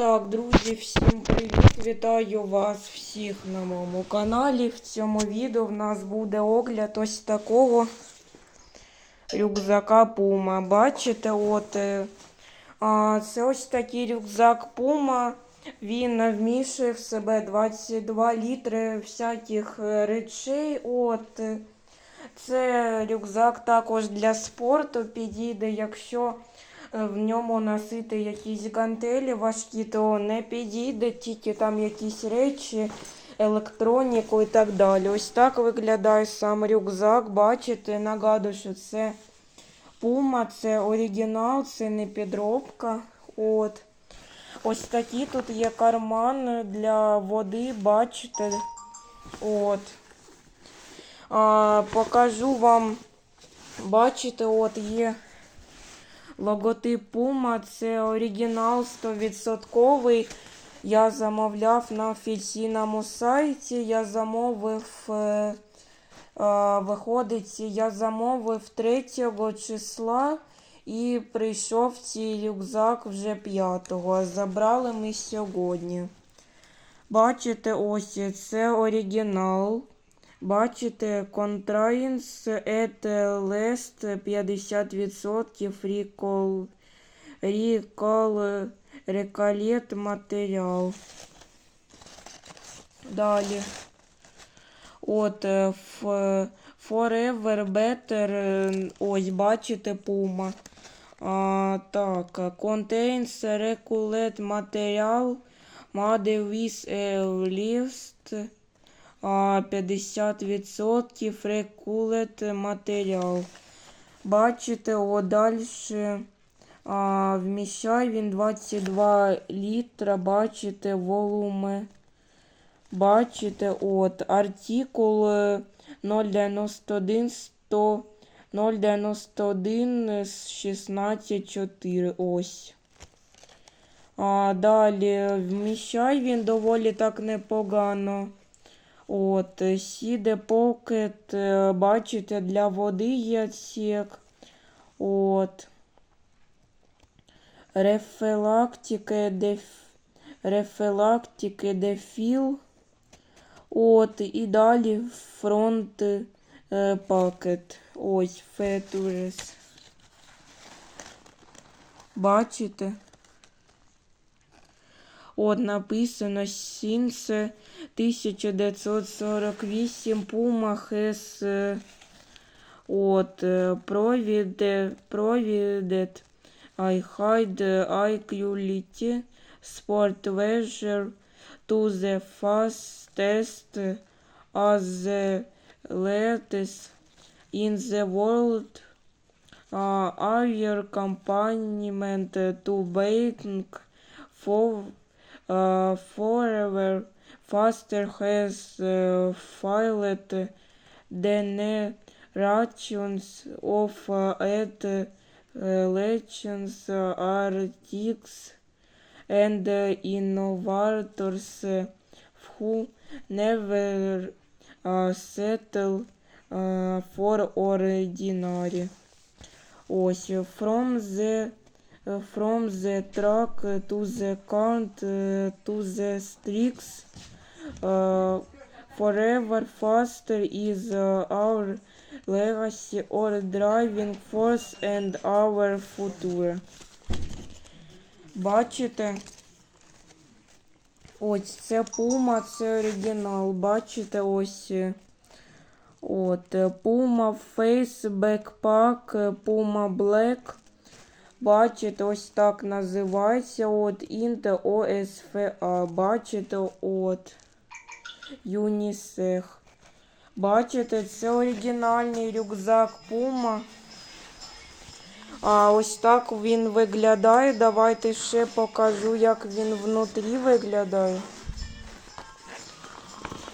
Так, друзі, всім привіт! Вітаю вас всіх на моєму каналі. В цьому відео в нас буде огляд ось такого рюкзака Puma. Бачите, от е, а, це ось такий рюкзак Puma. Він вміщує в себе 22 літри всяких е, речей. От. е, Це рюкзак також для спорту підійде, якщо в ньому носити якісь гантелі важкі, то не підійде, тільки там якісь речі, електроніку і так далі. Ось так виглядає сам рюкзак. Бачите, нагадую, що це Puma, це оригінал, це не підробка. От. Ось такі тут є карман для води, бачите. От. А, покажу вам, бачите, от є логотип Puma, це оригінал 100%. Я замовляв на офіційному сайті. Я замовив, е, е, виходить, я замовив 3 числа і прийшов цей рюкзак вже 5-го. а Забрали ми сьогодні. Бачите, ось це оригінал. Бачите, at Last 50% Recall, Recall Recollect матеріал. Далі. От е, ф- Forever Better. е, Ось, бачите, Puma. А, так, contains Recollect матеріал. Made with a list. А, 50% рекулет матеріал. Бачите, о, далі вміщає він 22 літра, бачите, волуми. Бачите, от, артикул е, 091 100 091 16 ось. А, далі вміщає він доволі так непогано. От, сіде покет, е, бачите, для води є отсек. От. Рефелактики. Рефелактики дефіл. От, і далі фронт е, пакет. Ось, фетурес. Бачите? От написано Сінс 1948 Puma has е, от е, провідет I hide I quality sport leisure to the fastest as the latest in the world uh, air accompaniment to bank for uh, forever faster has uh, filed generations of uh, at uh, legends uh, artists and uh, innovators uh, who never uh, settle uh, for ordinary. Ось, from the uh, from the track to the count uh, to the streaks uh, forever faster is uh, our legacy or driving force and our future. Бачите? Ось це Puma, це оригінал. Бачите, ось. е, От, е, Puma Face Backpack, е, Puma Black. Бачите, ось так називається. От Inte OSFA. Бачите, от. Юнісех. Бачите, це оригінальний рюкзак Puma. А ось так він виглядає. Давайте ще покажу, як він внутрі виглядає.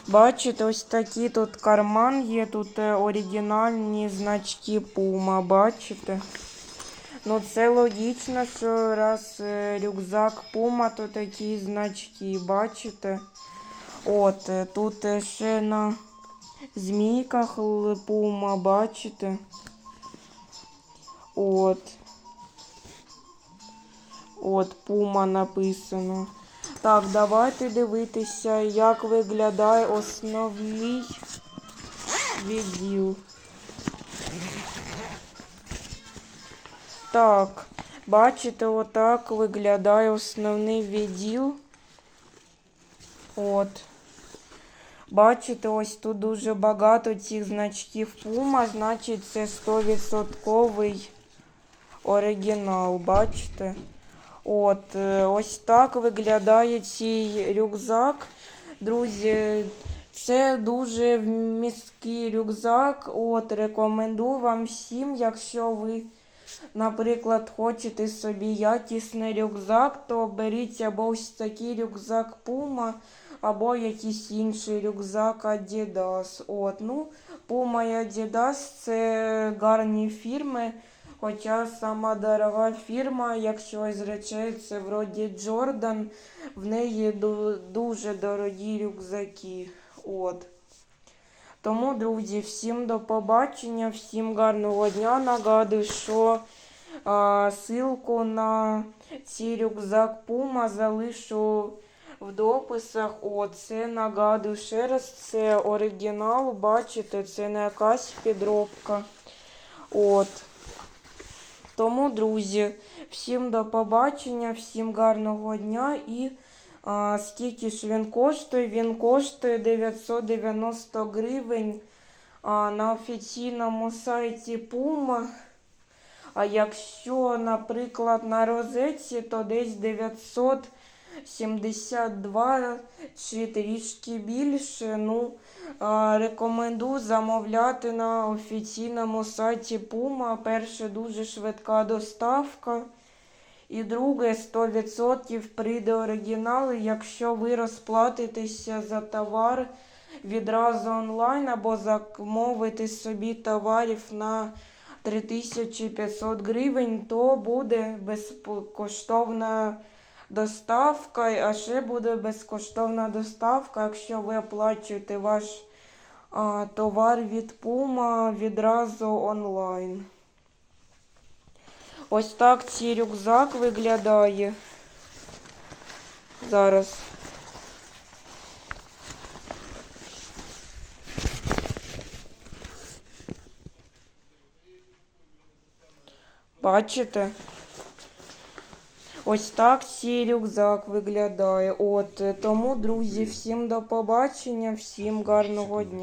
Бачите, ось такий тут карман є, тут е, оригінальні значки Puma, бачите? Ну це логічно, що раз е, рюкзак Puma, то такі значки, бачите? От, е, тут е, ще на змійках Puma, бачите? От. От, пума написано. Так, давайте дивитися, як виглядає основний відділ. Так, бачите, отак виглядає основний відділ. От. Бачите, ось тут дуже багато цих значків Puma, значить це 100% оригінал, бачите? От, е, ось так виглядає цей рюкзак. Друзі, це дуже міський рюкзак. От, рекомендую вам всім, якщо ви, наприклад, хочете собі якісний рюкзак, то беріть або ось такий рюкзак Puma, або якийсь інший рюкзак Adidas. От, ну, Puma і Adidas це гарні фірми. Хоча сама дорога фірма, якщо із речей, це вроді Джордан, в неї ду- дуже дорогі рюкзаки. От. Тому, друзі, всім до побачення, всім гарного дня. Нагадую, що а, ссылку на цей рюкзак Puma залишу в дописах. О, це нагадую ще раз, це оригінал, бачите, це не якась підробка. От. Тому, друзі, всім до побачення, всім гарного дня і скільки ж він коштує? Він коштує 990 гривень на офіційному сайті Puma. А якщо, наприклад, на розетці, то десь 972 чи трішки більше. Ну, Рекомендую замовляти на офіційному сайті Puma. Перше, дуже швидка доставка. І друге, 100% прийде оригінал, якщо ви розплатитеся за товар відразу онлайн або замовите собі товарів на 3500 гривень, то буде безкоштовна доставка, а ще буде безкоштовна доставка, якщо ви оплачуєте ваш а, товар від Puma відразу онлайн. Ось так цей рюкзак виглядає. Зараз. Бачите? Ось так цей рюкзак виглядає. От тому, друзі, всім до побачення, всім гарного дня.